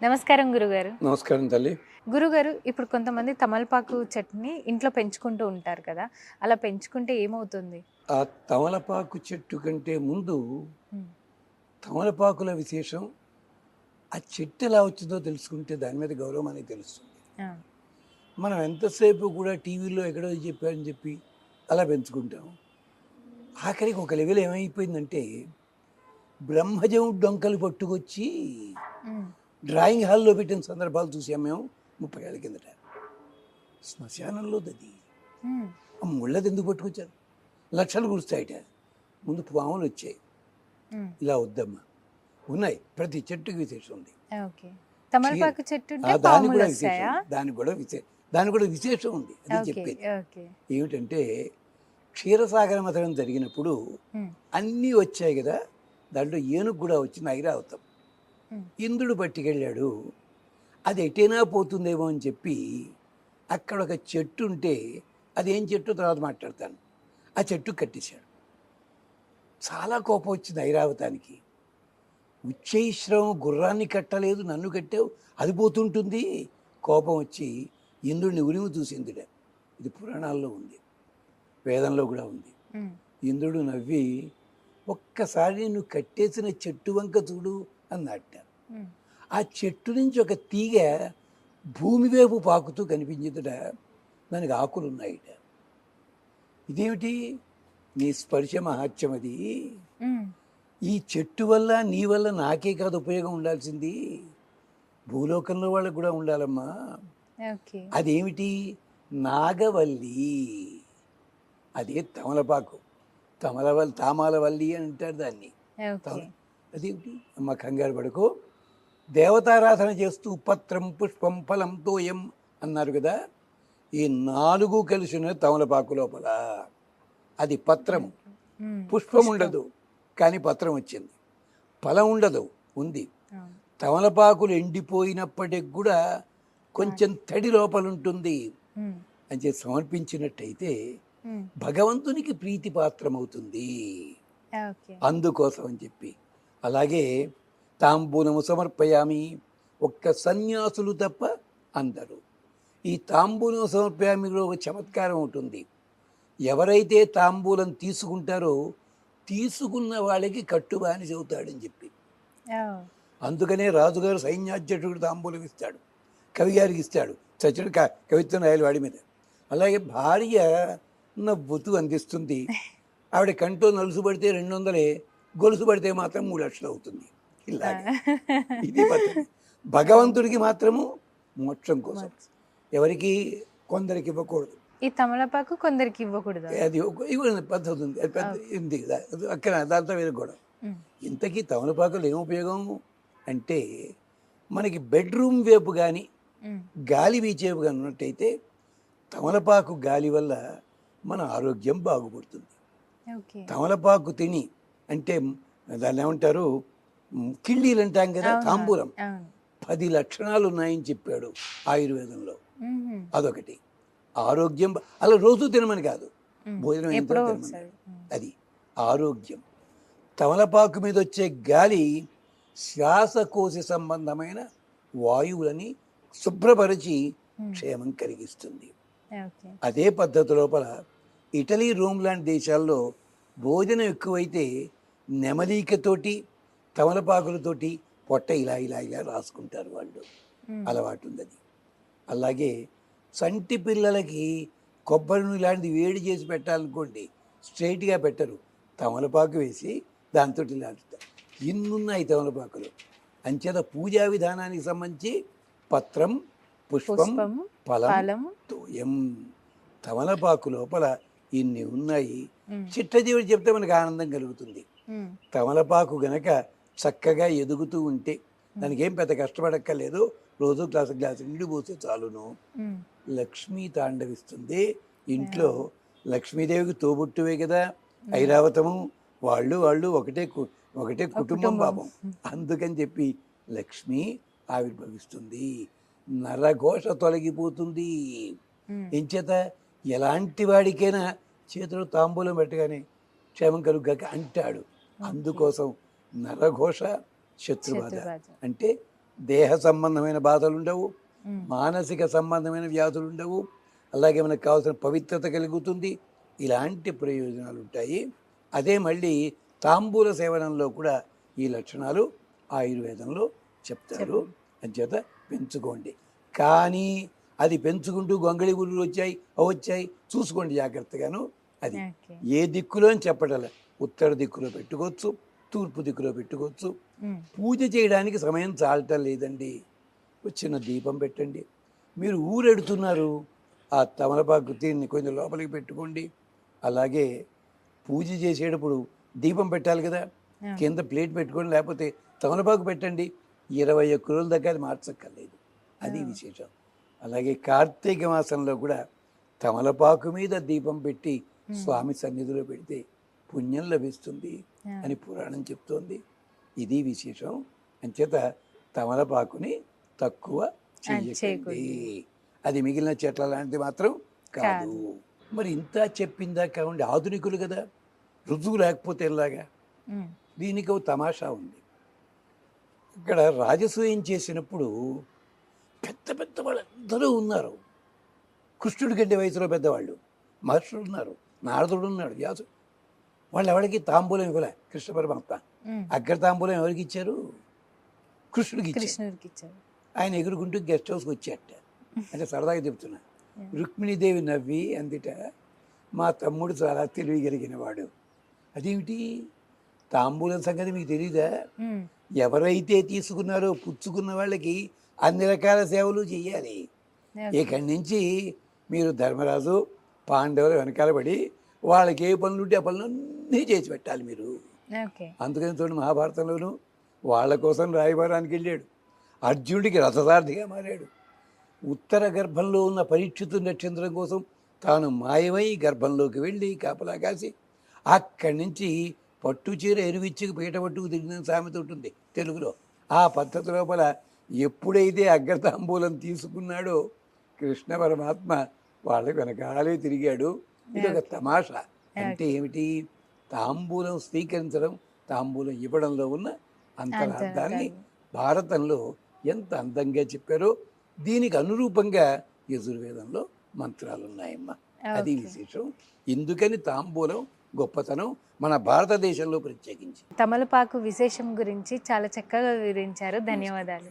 నమస్కారం గురుగారు. నమస్కారం తల్లి. గురుగారు ఇప్పుడు కొంతమంది తమలపాకు చెట్టుని ఇంట్లో పెంచుకుంటూ ఉంటారు కదా అలా పెంచుకుంటే ఏమవుతుంది? ఆ తమలపాకు చెట్టు కంటే ముందు తమలపాకుల విశేషం ఆ చెట్టు ఎలా వచ్చిందో తెలుసుకుంటే దాని మీద గౌరవం అనేది తెలుస్తుంది. మనం ఎంతసేపు కూడా టీవీలో ఎక్కడో చెప్పారని చెప్పి అలా పెంచుకుంటాం. ఆఖరికి ఒక లెవెల్ ఏమైపోయిందంటే బ్రహ్మజం డొంకలు పట్టుకొచ్చి డ్రాయింగ్ హాల్లో పెట్టిన సందర్భాలు చూసాం మేము ముప్పై ఏళ్ళ కిందట. శ్మశానంలో ఉమ్, ఆ ముళ్ళది ఎందుకు పట్టుకొచ్చారు? లక్షలు కురుస్తాయట. ముందు పాములు వచ్చాయి. ఇలా వద్దమ్మా. ఉన్నాయి. ప్రతి చెట్టుకి విశేషం ఉంది. తమలపాకు చెట్టు దానికి పాములు కూడా విశేషం. దానికి కూడా విశేషం దానికి కూడా విశేషం ఉంది. అది చెప్పేది. ఏమిటంటే క్షీరసాగర మథనం జరిగినప్పుడు అన్నీ వచ్చాయి కదా. దాంట్లో ఏనుగు కూడా వచ్చింది ఐరావతం ఉమ్, ఇంద్రుడు పట్టుకెళ్ళాడు. అది ఎటైనా పోతుందేమో అని చెప్పి అక్కడ ఒక చెట్టు ఉంటే అది ఏం చెట్టు తర్వాత మాట్లాడతాను. ఆ చెట్టు కట్టేశాడు. చాలా కోపం వచ్చింది ఐరావతానికి. ఉచ్చైశ్రవం గుర్రాన్ని కట్టలేదు నన్ను కట్టావు అది పోతుంటుంది. కోపం వచ్చి ఇంద్రుడిని ఉరిమి చూసిందిట ఇది పురాణాల్లో ఉంది వేదంలో కూడా ఉంది. ఇంద్రుడు నవ్వి ఒక్కసారి నువ్వు కట్టేసిన చెట్టు వంక చూడు అన్నట్ట ఉమ్, ఆ చెట్టు నుంచి ఒక తీగ భూమి వైపు పాకుతూ కనిపించిందట. దానికి ఆకులు ఉన్నాయిట. ఇదేమిటి? నీ స్పర్శ మహత్యం అది ఈ చెట్టు వల్ల నీ వల్ల నాకే కాదు ఉపయోగం ఉండాల్సింది. భూలోకంలో వాళ్ళకు కూడా ఉండాలమ్మా. అదేమిటి? నాగవల్లి. అదే తమలపాకు. తమలవల్లి తామాలవల్లి అని అంటారు దాన్ని. అదేమిటి? అమ్మ కంగారు పడుకో. దేవతారాధన చేస్తూ పత్రం పుష్పం ఫలం తోయం అన్నారు కదా. ఈ నాలుగు కలిసిన తమలపాకు లోపల అది పత్రము. ఉమ్, పుష్పం ఉండదు కానీ పత్రం వచ్చింది. ఫలం ఉండదు ఉంది. తమలపాకులు ఎండిపోయినప్పటికి కూడా కొంచెం తడి లోపల ఉంటుంది. అని చెప్పి సమర్పించినట్టయితే భగవంతునికి ప్రీతి పాత్రమవుతుంది అందుకోసం అని చెప్పి అలాగే తాంబూలము సమర్పయామి ఒక్క సన్యాసులు తప్ప అందరూ. ఈ తాంబూలం సమర్పయామిలో ఒక చమత్కారం ఉంటుంది. ఎవరైతే తాంబూలం తీసుకుంటారో తీసుకున్న వాళ్ళకి కట్టుబాని చెబుతాడని చెప్పి. అందుకనే రాజుగారు సైన్యాధ్యక్షుడు తాంబూలం ఇస్తాడు. కవి గారికి ఇస్తాడు. చచ్చుడు కవిత్వం రాయాలి వాడి మీద. అలాగే భార్య నవ్వుతూ అందిస్తుంది. ఆవిడ కంటో నలుసు పడితే రెండు వందలే గొలుసు పడితే మాత్రం మూడు లక్షలు అవుతుంది. ఇలాగే. ఇది భగవంతుడికి మాత్రము మోక్షం కోసం. ఎవరికి కొందరికి ఇవ్వకూడదు. ఈ తమలపాకు కొందరికి ఇవ్వకూడదు. అది ఇవ్వని పద్ధతి ఉంది. అది పెద్ద ఉంది. అక్కడ దాంతో వేరే కూడా ఇంతకీ తమలపాకులు ఏం ఉపయోగం? అంటే మనకి బెడ్రూమ్ వైపు కానీ గాలి వీచేపు కానీ ఉన్నట్టయితే తమలపాకు గాలి వల్ల మన ఆరోగ్యం బాగుపడుతుంది. తమలపాకు తిని అంటే దాన్ని ఏమంటారు? కిళ్ళీలు అంటాం కదా తాంబూలం. పది లక్షణాలు ఉన్నాయని చెప్పాడు ఆయుర్వేదంలో. అదొకటి. ఆరోగ్యం అలా రోజు తినమని కాదు. భోజనం తినమని. అది ఆరోగ్యం. తమలపాకు మీద వచ్చే గాలి శ్వాసకోశ సంబంధమైన వాయువులని శుభ్రపరిచి క్షేమం కలిగిస్తుంది. అదే పద్ధతి లోపల ఇటలీ రోమ్ లాంటి దేశాల్లో భోజనం ఎక్కువైతే నెమలికతోటి తమలపాకులతోటి పొట్ట ఇలా ఇలా ఇలా రాసుకుంటారు వాళ్ళు. అలవాటు ఉంది అది అలాగే సంటి పిల్లలకి కొబ్బరి నూనె ఇలాంటిది వేడి చేసి పెట్టాలనుకోండి స్ట్రైట్గా పెట్టరు. తమలపాకు వేసి దాంతో ఇలా అంటుతారు ఇన్నున్నాయి తమలపాకులు. అంచేత పూజా విధానానికి సంబంధించి పత్రం పుష్పం ఫలం తోయం. తమలపాకు లోపల ఇన్ని ఉన్నాయి. చిట్టజీవుడు చెప్తే మనకు ఆనందం కలుగుతుంది. తమలపాకు గనక చక్కగా ఎదుగుతూ ఉంటే దానికి ఏం పెద్ద కష్టపడక్కర్లేదు. రోజు గ్లాసు గ్లాసు నీళ్ళు పోస్తే చాలును. లక్ష్మీ తాండవిస్తుంది. ఇంట్లో లక్ష్మీదేవికి తోబుట్టువే కదా. ఐరావతము వాళ్ళు వాళ్ళు ఒకటే ఒకటే కుటుంబం పాపం. అందుకని చెప్పి లక్ష్మి ఆవిర్భవిస్తుంది. నరఘోష తొలగిపోతుంది. ఎంచేత ఎలాంటి వాడికైనా చేతిలో తాంబూలం పెట్టగానే క్షేమం కలుగాక అంటాడు. అందుకోసం నరఘోష శత్రుబాధ. అంటే దేహ సంబంధమైన బాధలు ఉండవు మానసిక సంబంధమైన వ్యాధులు ఉండవు అలాగే మనకు కావాల్సిన పవిత్రత కలుగుతుంది ఇలాంటి ప్రయోజనాలు ఉంటాయి అదే మళ్ళీ తాంబూల సేవనంలో కూడా ఈ లక్షణాలు ఆయుర్వేదంలో చెప్తారు. అంచేత పెంచుకోండి. కానీ అది పెంచుకుంటూ గొంగళి గుళ్ళు వచ్చాయి వచ్చాయి చూసుకోండి జాగ్రత్తగాను. అది ఏ దిక్కులో అని చెప్పటల ఉత్తర దిక్కులో పెట్టుకోవచ్చు తూర్పు దిక్కులో పెట్టుకోవచ్చు. పూజ చేయడానికి సమయం చాలటం లేదండి. చిన్న దీపం పెట్టండి. మీరు ఊరెడుతున్నారు ఆ తమలపాకు తీరిని కొంచెం లోపలికి పెట్టుకోండి. అలాగే పూజ చేసేటప్పుడు దీపం పెట్టాలి కదా. కింద ప్లేట్ పెట్టుకోండి లేకపోతే తమలపాకు పెట్టండి. ఇరవై ఒక్క రోజుల అది మార్చక్కర్లేదు. అది విశేషం. అలాగే కార్తీక మాసంలో కూడా తమలపాకు మీద దీపం పెట్టి స్వామి సన్నిధిలో పెడితే పుణ్యం లభిస్తుంది. అని పురాణం చెప్తోంది. ఇది విశేషం. అంచేత తమలపాకుని తక్కువ చేయకండి. అది మిగిలిన చెట్ల లాంటిది మాత్రం కాదు. మరి ఇంత చెప్పిందా కావండి? ఆధునికులు కదా. రుజువు లేకపోతే ఎలాగా? దీనికి ఒక తమాషా ఉంది. ఇక్కడ రాజసూయం చేసినప్పుడు పెద్ద పెద్ద వాళ్ళందరూ ఉన్నారు. కృష్ణుడి కంటే వయసులో పెద్దవాళ్ళు. మహర్షులు ఉన్నారు. నారదుడు ఉన్నాడు. వ్యాసు వాళ్ళు ఎవరికి తాంబూలం ఇవ్వలే? కృష్ణ పరమాత్మ. అగ్ర తాంబూలం ఎవరికి ఇచ్చారు? కృష్ణుడికి ఇచ్చారు. ఆయన ఎగురుకుంటూ గెస్ట్ హౌస్కి వచ్చాట. అంటే సరదాగా చెప్తున్నా. రుక్మిణీదేవి నవ్వి అందిట మా తమ్ముడు చాలా తెలివి కలిగిన వాడు అదేమిటి? తాంబూలం సంగతి మీకు తెలీదా? ఎవరైతే తీసుకున్నారో పుచ్చుకున్న వాళ్ళకి అన్ని రకాల సేవలు చేయాలి. ఇక్కడి నుంచి మీరు ధర్మరాజు పాండవులు వెనకాల పడి వాళ్ళకి ఏ పనులు ఉంటే ఆ పనులన్నీ చేసి పెట్టాలి మీరు. అందుకని చూడండి మహాభారతంలోనూ వాళ్ళ కోసం రాయబారానికి వెళ్ళాడు. అర్జునుడికి రథసారథిగా మారాడు. ఉత్తర గర్భంలో ఉన్న పరీక్షితు నక్షత్రం కోసం తాను మాయమై గర్భంలోకి వెళ్ళి కాపలా కాసి అక్కడి నుంచి పట్టు చీర ఎరువిచ్చికి పీట పట్టుకు తిరిగిన సామెత ఉంటుంది తెలుగులో. ఆ పద్ధతి లోపల ఎప్పుడైతే అగ్రతాంబూలం తీసుకున్నాడో కృష్ణ పరమాత్మ వాళ్ళకి వెనకాలే తిరిగాడు. ఇది ఒక తమాషా. అంటే ఏమిటి? తాంబూలం స్వీకరించడం తాంబూలం ఇవ్వడంలో ఉన్న అంతరార్థాన్ని భారతంలో ఎంత అందంగా చెప్పారో దీనికి అనురూపంగా యజుర్వేదంలో మంత్రాలు ఉన్నాయమ్మా అది. విశేషం. ఇందుకని తాంబూలం గొప్పతనం మన భారతదేశంలో ప్రత్యేకించి? తమలపాకు విశేషం గురించి చాలా చక్కగా వివరించారు. ధన్యవాదాలు.